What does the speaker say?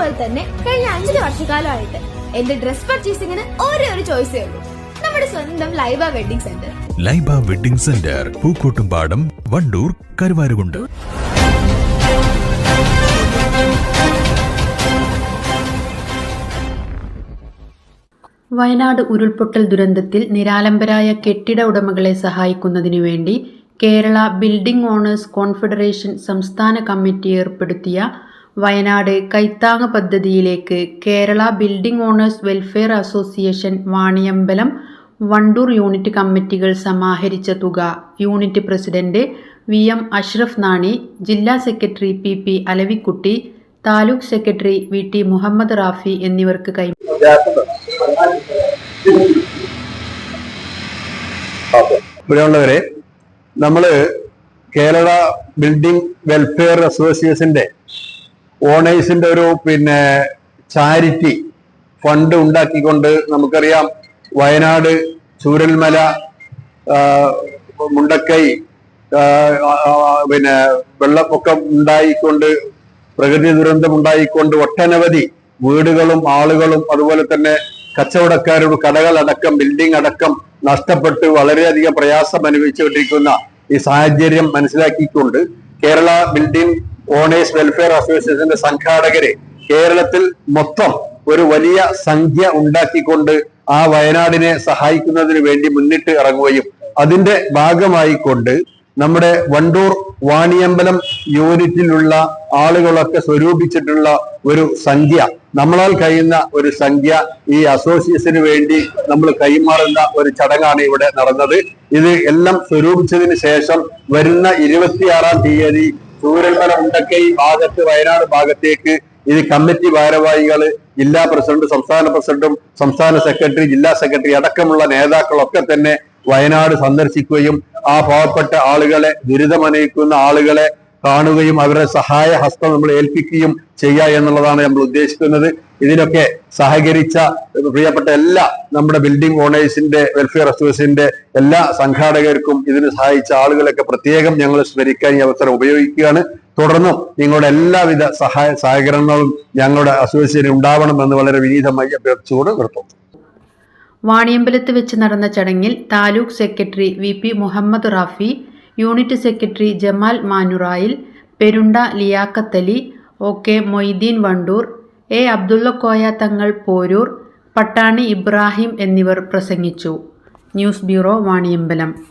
പോലെ തന്നെ കഴിഞ്ഞ അഞ്ചര വർഷക്കാലമായിട്ട് എന്റെ ഡ്രസ് പർച്ചേസിംഗിന് ഒരേ ഒരു ചോയ്സേ ഉള്ളൂ. നമ്മുടെ സ്വന്തം Laiba wedding centre. Laiba wedding centre Pookkottumpadam Wandoor Karuvarakundu. Wayanad ഉരുൾപൊട്ടൽ ദുരന്തത്തിൽ നിരാലംബരായ കെട്ടിട ഉടമകളെ സഹായിക്കുന്നതിനു വേണ്ടി കേരള ബിൽഡിംഗ് ഓണേഴ്സ് കോൺഫെഡറേഷൻ സംസ്ഥാന കമ്മിറ്റി ഏർപ്പെടുത്തിയ വയനാട് കൈത്താങ്ങ പദ്ധതിയിലേക്ക് Kerala building owners welfare association Vaniyambalam Wandoor unit കമ്മിറ്റികൾ സമാഹരിച്ച തുക. Unit president V M Ashraf Nani ജില്ലാ secretary P P Alavikutty taluk secretary V T Muhammad Rafi എന്നിവർക്ക് കൈ ഇവിടെയുള്ളവരെ നമ്മൾ കേരള ബിൽഡിംഗ് വെൽഫെയർ അസോസിയേഷന്റെ ഓണേഴ്സിന്റെ ഒരു പിന്നെ ചാരിറ്റി ഫണ്ട് ഉണ്ടാക്കിക്കൊണ്ട് നമുക്കറിയാം വയനാട് ചൂരൽമല മുണ്ടക്കൈ പിന്നെ വെള്ളപ്പൊക്കം ഉണ്ടായിക്കൊണ്ട് പ്രകൃതി ദുരന്തം ഉണ്ടായിക്കൊണ്ട് ഒട്ടനവധി വീടുകളും ആളുകളും അതുപോലെ തന്നെ കച്ചവടക്കാരുടെ കടകളടക്കം ബിൽഡിംഗ് അടക്കം നഷ്ടപ്പെട്ട് വളരെയധികം പ്രയാസം അനുഭവിച്ചുകൊണ്ടിരിക്കുന്ന ഈ സാഹചര്യം മനസ്സിലാക്കിക്കൊണ്ട് കേരള ബിൽഡിംഗ് ഓണേഴ്സ് വെൽഫെയർ അസോസിയേഷന്റെ സംഘാടകരെ കേരളത്തിൽ മൊത്തം ഒരു വലിയ സംഖ്യ ഉണ്ടാക്കിക്കൊണ്ട് ആ വയനാടിനെ സഹായിക്കുന്നതിന് വേണ്ടി മുന്നിട്ട് ഇറങ്ങുകയും അതിന്റെ ഭാഗമായി കൊണ്ട് നമ്മുടെ വണ്ടൂർ വാണിയമ്പലം യൂണിറ്റിലുള്ള ആളുകളൊക്കെ സ്വരൂപിച്ചിട്ടുള്ള ഒരു സംഖ്യ നമ്മളാൽ കഴിയുന്ന ഒരു സംഖ്യ ഈ അസോസിയേഷന് വേണ്ടി നമ്മൾ കൈമാറുന്ന ഒരു ചടങ്ങാണ് ഇവിടെ നടന്നത്. ഇത് എല്ലാം സ്വരൂപിച്ചതിന് ശേഷം വരുന്ന ഇരുപത്തിയാറാം തീയതി ചൂരൽമല ഉണ്ടക്കൈ ഭാഗത്ത് വയനാട് ഭാഗത്തേക്ക്. ഇത് കമ്മിറ്റി ഭാരവാഹികൾ ജില്ലാ പ്രസിഡന്റ് സംസ്ഥാന പ്രസിഡന്റും സംസ്ഥാന സെക്രട്ടറി ജില്ലാ സെക്രട്ടറി അടക്കമുള്ള നേതാക്കളൊക്കെ തന്നെ വയനാട് സന്ദർശിക്കുകയും ആ പാവപ്പെട്ട ആളുകളെ ദുരിതമനയിക്കുന്ന ആളുകളെ കാണുകയും അവരുടെ സഹായ ഹസ്തം നമ്മൾ ഏൽപ്പിക്കുകയും ചെയ്യുക എന്നുള്ളതാണ് നമ്മൾ ഉദ്ദേശിക്കുന്നത്. ഇതിനൊക്കെ സഹകരിച്ച പ്രിയപ്പെട്ട എല്ലാ നമ്മുടെ ബിൽഡിംഗ് ഓണേഴ്സിന്റെ വെൽഫെയർ അസോസിയേഷന്റെ എല്ലാ സംഘാടകർക്കും ഇതിന് സഹായിച്ച ആളുകളൊക്കെ പ്രത്യേകം ഞങ്ങൾ സ്മരിക്കാൻ ഈ അവസരം ഉപയോഗിക്കുകയാണ്. തുടർന്നും നിങ്ങളുടെ എല്ലാവിധ സഹായ സഹകരണങ്ങളും ഞങ്ങളുടെ അസോസിയേഷന് ഉണ്ടാവണമെന്ന് വളരെ വിനീതമായി അഭ്യർത്ഥിച്ചുകൊണ്ട് നിർത്തുന്നു. വാണിയമ്പലത്ത് വെച്ച് നടന്ന ചടങ്ങിൽ taluk secretary V P Muhammad Rafi unit secretary Jamal മാനുറായിൽ പെരുണ്ട Liyakathali O K Moideen Wandoor A Abdullakoya Thangal Poroor Pattani Ibrahim എന്നിവർ പ്രസംഗിച്ചു. News bureau Vaniyambalam.